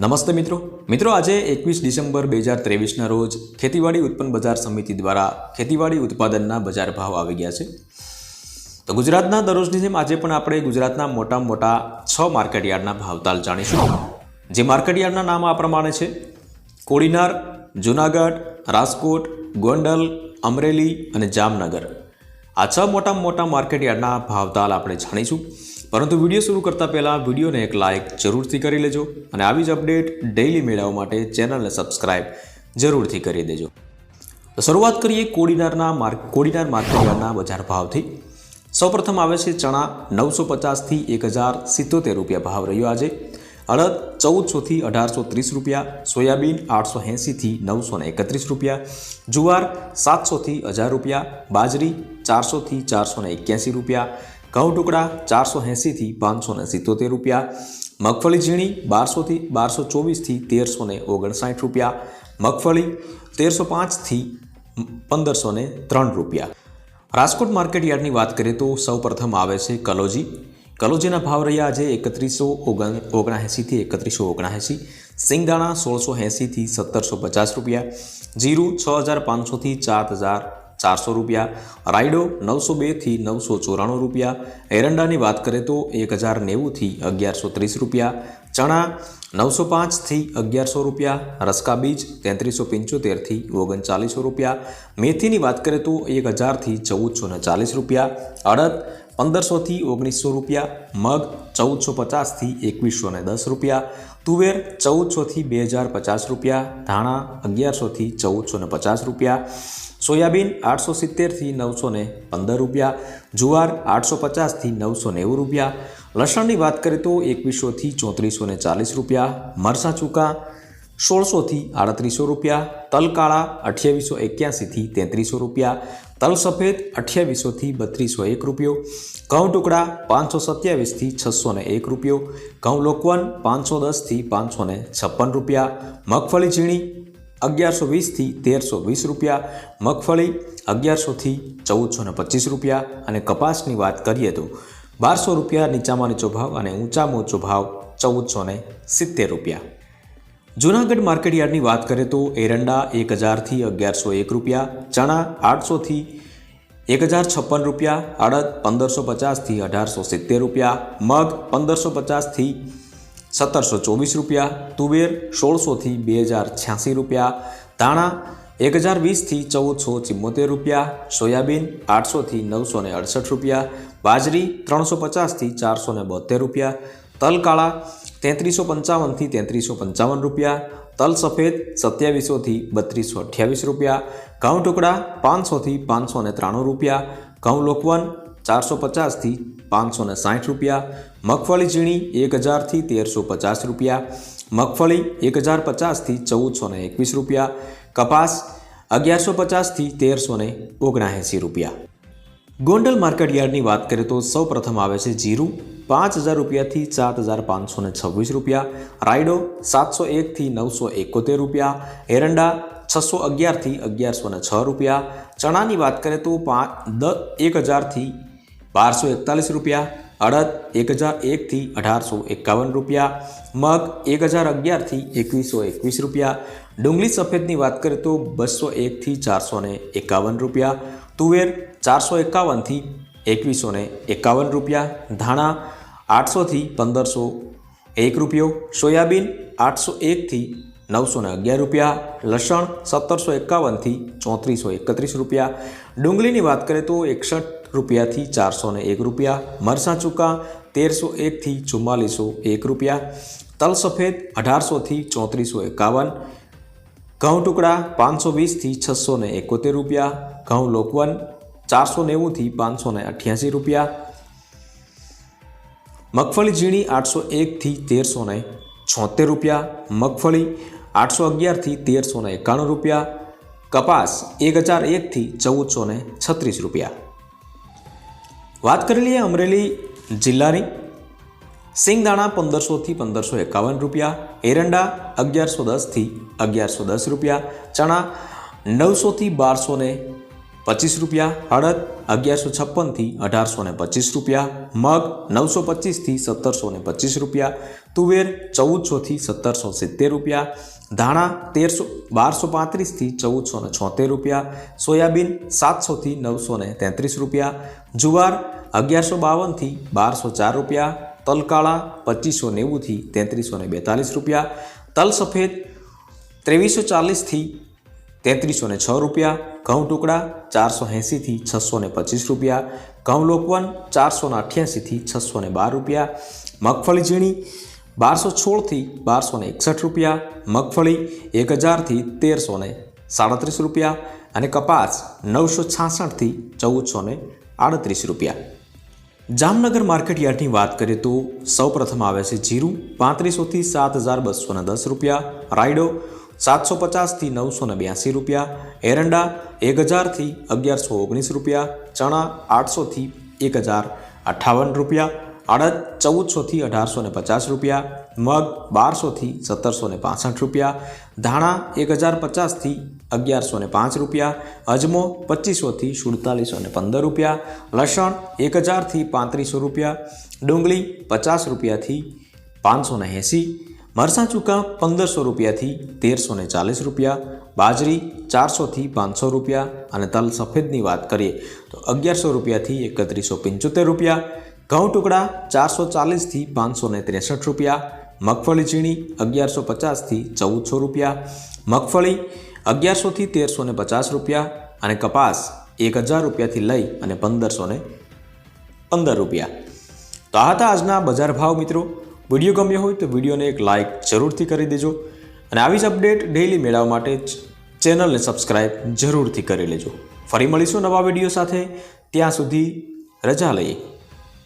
નમસ્તે મિત્રો. મિત્રો, આજે એકવીસ ડિસેમ્બર બે હજાર ત્રેવીસના રોજ ખેતીવાડી ઉત્પન્ન બજાર સમિતિ દ્વારા ખેતીવાડી ઉત્પાદનના બજાર ભાવ આવી ગયા છે. તો ગુજરાતના દરરોજની જેમ આજે પણ આપણે ગુજરાતના મોટા મોટા છ માર્કેટયાર્ડના ભાવતાલ જાણીશું. જે માર્કેટયાર્ડના નામ આ પ્રમાણે છે. કોડીનાર, જુનાગઢ, રાજકોટ, ગોંડલ, અમરેલી અને જામનગર. આ છ મોટા મોટા માર્કેટયાર્ડના ભાવતાલ આપણે જાણીશું. પરંતુ વીડિયો શરૂ કરતાં પહેલાં વિડીયોને એક લાઇક જરૂરથી કરી લેજો અને આવી જ અપડેટ ડેઇલી મેળવવા માટે ચેનલને સબસ્ક્રાઇબ જરૂરથી કરી દેજો. તો શરૂઆત કરીએ કોડીનારના માર્ક, કોડીનાર માર્કેટયાર્ડના બજાર ભાવથી. સૌપ્રથમ આવે છે ચણા, નવસો પચાસથી એક હજાર સિત્તોતેર રૂપિયા ભાવ રહ્યો આજે. અડદ ચૌદસોથી અઢારસો ત્રીસ રૂપિયા, સોયાબીન આઠસો એંસીથી નવસો ને એકત્રીસ રૂપિયા, જુવાર સાતસોથી હજાર રૂપિયા, બાજરી ચારસોથી ચારસો ને એક્યાસી રૂપિયા ઘઉં ટુકડા ચારસો એંસીથી પાંચસો ને સિત્તોતેર રૂપિયા, મગફળી ઝીણી બારસોથી બારસો ચોવીસથી તેરસો ને ઓગણસાઠ રૂપિયા, મગફળી તેરસો પાંચથી પંદરસો ને ત્રણ રૂપિયા. રાજકોટ માર્કેટ યાર્ડની વાત કરીએ તો સૌપ્રથમ આવે છે કલોજી. કલોજીના ભાવ રહ્યા આજે એકત્રીસો ઓગણ ઓગણએંસીથી એકત્રીસો ઓગણએંસી, સિંગદાણા સોળસો એંસીથી સત્તરસો પચાસ રૂપિયા, જીરું છ હજાર પાંચસોથી ચાર હજાર ચારસો રૂપિયા, રાયડો નવસો બેથી નવસો ચોરાણું રૂપિયા, એરંડાની વાત કરીએ તો એક હજાર નેવુંથી અગિયારસો ત્રીસ રૂપિયા, ચણા નવસો પાંચથી અગિયારસો રૂપિયા, રસકા બીજ તેત્રીસો પંચોતેરથી ઓગણચાલીસો રૂપિયા, મેથીની વાત કરીએ તો એક હજારથી ચૌદસો ને ચાલીસ રૂપિયા, અડદ પંદરસોથી ઓગણીસો રૂપિયા, મગ ચૌદસો પચાસથી એકવીસો ને દસ રૂપિયા, તુવેર ચૌદસોથી બે હજાર પચાસ રૂપિયા, ધાણા અગિયારસોથી ચૌદસો ને પચાસ રૂપિયા, સોયાબીન આઠસો સિત્તેરથી નવસો ને પંદર રૂપિયા, જુવાર આઠસો પચાસથી નવસો નેવું રૂપિયા, લસણની વાત કરીએ તો એકવીસોથી ચોત્રીસો ને ચાલીસ રૂપિયા મરસાં ચૂકા સોળસોથી આડત્રીસો રૂપિયા, તલકાળા અઠ્યાવીસો એક્યાસીથી તેત્રીસો રૂપિયા તલ સફેદ અઠ્યાવીસોથી બત્રીસો એક રૂપિયો, ઘઉં ટુકડા પાંચસો સત્યાવીસથી છસો એક રૂપિયો, ઘઉં લોકવન પાંચસો દસથી પાંચસો છપ્પન રૂપિયા, મગફળી ઝીણી અગિયારસો વીસથી તેરસો વીસ રૂપિયા, મગફળી અગિયારસોથી ચૌદસો ને પચીસ રૂપિયા અને કપાસની વાત કરીએ તો બારસો રૂપિયા નીચામાં નીચો ભાવ અને ઊંચામાં ઊંચો ભાવ ચૌદસો સિત્તેર રૂપિયા. જૂનાગઢ માર્કેટ યાર્ડની વાત કરીએ તો એરંડા એક હજારથી અગિયારસો એક રૂપિયા, ચણા આઠસોથી એક હજાર છપ્પન રૂપિયા, અડદ પંદરસો પચાસથી અઢારસો સિત્તેર રૂપિયા, મગ પંદરસો પચાસથી સત્તરસો ચોવીસ રૂપિયા, તુવેર સોળસોથી બે હજાર છ્યાસી રૂપિયા, ધાણા એક હજાર વીસથી ચૌદસો ચિમ્મોતેર રૂપિયા, સોયાબીન આઠસોથી નવસો ને અડસઠ રૂપિયા, બાજરી ત્રણસો પચાસથી ચારસો ને બોતેર રૂપિયા તલ કાળા તેત્રીસો પંચાવનથી તેત્રીસો પંચાવન રૂપિયા, તલ સફેદ સત્યાવીસોથી બત્રીસો અઠ્યાવીસ રૂપિયા, ઘઉં ટુકડા પાંચસોથી પાંચસો ને ત્રાણું રૂપિયા, ઘઉં લોકવન ચારસો પચાસથી પાંચસો ને સાઠ રૂપિયા, મગફળી ઝીણી એક હજારથી તેરસો પચાસ રૂપિયા, મગફળી એક હજાર પચાસથી ચૌદસો ને એકવીસ રૂપિયા, કપાસ અગિયારસો પચાસથી તેરસો ને ઓગણએંસી રૂપિયા. ગોંડલ માર્કેટ યાર્ડની વાત કરીએ તો સૌ પ્રથમ આવે છે જીરું. પાંચ હજાર રૂપિયાથી સાત હજાર પાંચસો ને છવ્વીસ રૂપિયા. રાયડો સાતસો એકથી નવસો એકોતેર રૂપિયા. એરંડા છસો અગિયારથી અગિયારસો ને છ રૂપિયા. ચણાની વાત કરીએ તો પાંચ દ એક હજારથી બારસો એકતાલીસ રૂપિયા. અડદ એક હજાર એકથી અઢારસો એકાવન રૂપિયા. મગ એક હજાર અગિયારથી એકવીસો એકવીસ રૂપિયા. ડુંગળી સફેદની વાત કરીએ તો બસો એકથી ચારસો એકાવન રૂપિયા. તુવેર ચારસો એકાવનથી એકવીસો ને એકાવન રૂપિયા, ધાણા આઠસોથી પંદરસો એક રૂપિયો, સોયાબીન આઠસો એકથી નવસો ને અગિયાર રૂપિયા, લસણ સત્તરસો એકાવનથી ચોત્રીસો એકત્રીસ રૂપિયા, ડુંગળીની વાત કરીએ તો એકસઠ રૂપિયાથી ચારસો ને એક રૂપિયા, મરસાં ચૂકા તેરસો એકથી ચુમ્માલીસો એક રૂપિયા, તલ સફેદ અઢારસોથી ચોત્રીસો એકાવન ઘઉં ટુકડા પાંચસો વીસથી છસો ને એકોતેર રૂપિયા, ઘઉં લોકવન ચારસો નેવુંથી પાંચસો ને અઠ્યાસી રૂપિયા, મગફળી ઝીણી આઠસો એકથી તેરસો ને છોતેર રૂપિયા, મગફળી આઠસો અગિયારથી તેરસો ને એકાણું રૂપિયા, કપાસ એક હજાર એકથી ચૌદસો ને છત્રીસ રૂપિયા. વાત કરી લઈએ અમરેલી જિલ્લાની. સિંગદાણા પંદરસોથી પંદરસો એકાવન રૂપિયા એરંડા અગિયારસો દસથી અગિયારસો દસ રૂપિયા, ચણા નવસોથી બારસો ને પચીસ રૂપિયા, હળદ અગિયારસો છપ્પનથી અઢારસો ને પચીસ રૂપિયા, મગ નવસો પચીસથી સત્તરસો ને પચીસ રૂપિયા, તુવેર ચૌદસોથી સત્તરસો સિત્તેર રૂપિયા, ધાણા તેરસો બારસો પાંત્રીસથી ચૌદસો ને છોતેર રૂપિયા, સોયાબીન સાતસોથી નવસો ને તેત્રીસ રૂપિયા, જુવાર અગિયારસો બાવનથી બારસો ચાર રૂપિયા તલકાળા પચીસો નેવુંથી તેત્રીસો ને બેતાલીસ રૂપિયા. તલ સફેદ ત્રેવીસો ચાલીસથી તેત્રીસો ને છ રૂપિયા. ઘઉં ટુકડા ચારસો એંસીથી છસો ને પચીસ રૂપિયા. ઘઉં લોકવન ચારસો ને અઠ્યાસીથી છસો ને બાર રૂપિયા. મગફળી ઝીણી બારસો સોળથી બારસો ને એકસઠ રૂપિયા. મગફળી એક હજારથી તેરસો ને સાડત્રીસ રૂપિયા અને કપાસ નવસો છાસઠથી ચૌદસો ને આડત્રીસ રૂપિયા. જામનગર માર્કેટ યાર્ડની વાત કરીએ તો સૌપ્રથમ આવે છે જીરું, પાંત્રીસોથી સાત હજાર બસોના દસ રૂપિયા. રાયડો, સાતસો પચાસથી નવસો ને બ્યાસી રૂપિયા. એરંડા, એક હજારથી અગિયારસો ઓગણીસ રૂપિયા. ચણા, આઠસોથી એક હજાર અઠ્ઠાવન રૂપિયા. અડદ ચૌદસોથી અઢારસો ને પચાસ રૂપિયા, મગ બારસોથી સત્તરસો ને પાસઠ રૂપિયા, ધાણા એક હજાર પચાસથી અગિયારસો ને પાંચ રૂપિયા, અજમો પચીસોથી સુડતાલીસો ને પંદર રૂપિયા, લસણ એક હજારથી પાંત્રીસો રૂપિયા, ડુંગળી પચાસ રૂપિયાથી પાંચસો ને એંસી, મરસાં ચૂકા પંદરસો રૂપિયાથી તેરસો ને ચાલીસ રૂપિયા, બાજરી ચારસોથી પાંચસો રૂપિયા અને તલ સફેદની વાત કરીએ તો અગિયારસો રૂપિયાથી એકત્રીસો પંચોતેર રૂપિયા ઘઉં ટુકડા ચારસો ચાલીસથી પાંચસો ને ત્રેસઠ રૂપિયા, મગફળી ઝીણી અગિયારસો પચાસથી ચૌદસો રૂપિયા, મગફળી અગિયારસોથી તેરસો ને પચાસ રૂપિયા અને કપાસ એક હજાર રૂપિયાથી લઈ અને પંદરસો ને પંદર રૂપિયા. તો આ હતા આજના બજાર ભાવ મિત્રો. વીડિયો ગમ્યો હોય તો વિડીયોને એક લાઇક જરૂરથી કરી દેજો અને આવી જ અપડેટ ડેઇલી મેળવવા માટે ચેનલને સબસ્ક્રાઇબ જરૂરથી કરી લેજો. ફરી મળીશું નવા વીડિયો સાથે. ત્યાં સુધી રજા લઈએ.